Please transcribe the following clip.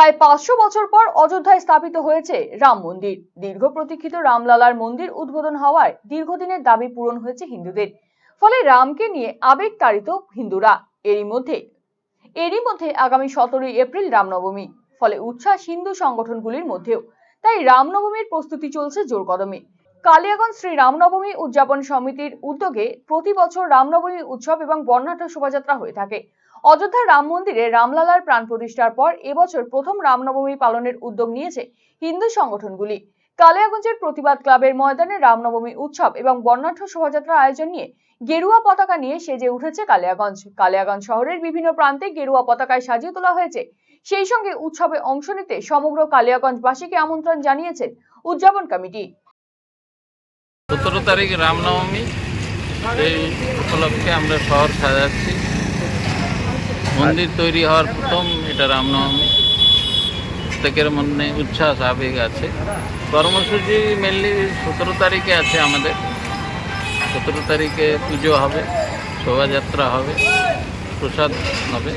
প্রায় পাঁচশো বছর পর অযোধ্যায় স্থাপিত হয়েছে রাম মন্দির। দীর্ঘ প্রতীক্ষিত রামলালার মন্দির উদ্বোধন হওয়ায় দীর্ঘদিনের দাবি পূরণ হয়েছে হিন্দুদের। ফলে রামকে নিয়ে আবেগ তাড়িত হিন্দুরা। এরই মধ্যে এরই মধ্যে আগামী সতেরোই এপ্রিল রামনবমী। ফলে উচ্ছ্বাস হিন্দু সংগঠনগুলির মধ্যেও। তাই রামনবমীর প্রস্তুতি চলছে জোর কদমে কালিয়াগঞ্জ শ্রী রামনবমী উদযাপন সমিতির উদ্যোগে প্রতি বছর রামনবমী উৎসব এবং বর্ণাঢ্য শোভাযাত্রা হয়ে থাকে। অযোধ্যার রাম মন্দিরে রামলালার প্রাণ প্রতিষ্ঠার পর এবছর প্রথম রামনবমী পালনের উদ্যোগ নিয়েছে হিন্দু সংগঠনগুলি। কালিয়াগঞ্জের প্রতিবাদ ক্লাবের ময়দানে রামনবমী উৎসব এবং বর্ণাঢ্য শোভাযাত্রার আয়োজন নিয়ে গেরুয়া পতাকা নিয়ে সেজে উঠেছে কালিয়াগঞ্জ। কালিয়াগঞ্জ শহরের বিভিন্ন প্রান্তে গেরুয়া পতাকায় সাজিয়ে তোলা হয়েছে। সেই সঙ্গে উৎসবে অংশ নিতে সমগ্র কালিয়াগঞ্জবাসীকে আমন্ত্রণ জানিয়েছেন উদযাপন কমিটি। সতেরো তারিখ রামনবমী। সেই উপলক্ষে আমরা শহর সাজাচ্ছি। মন্দির তৈরি হওয়ার প্রথম এটা রামনবমী। প্রত্যেকের মনে উচ্ছ্বাস আবেগ আছে। কর্মসূচি মেনলি সতেরো তারিখে আছে আমাদের। সতেরো তারিখে পুজো হবে, শোভাযাত্রা হবে, প্রসাদ হবে।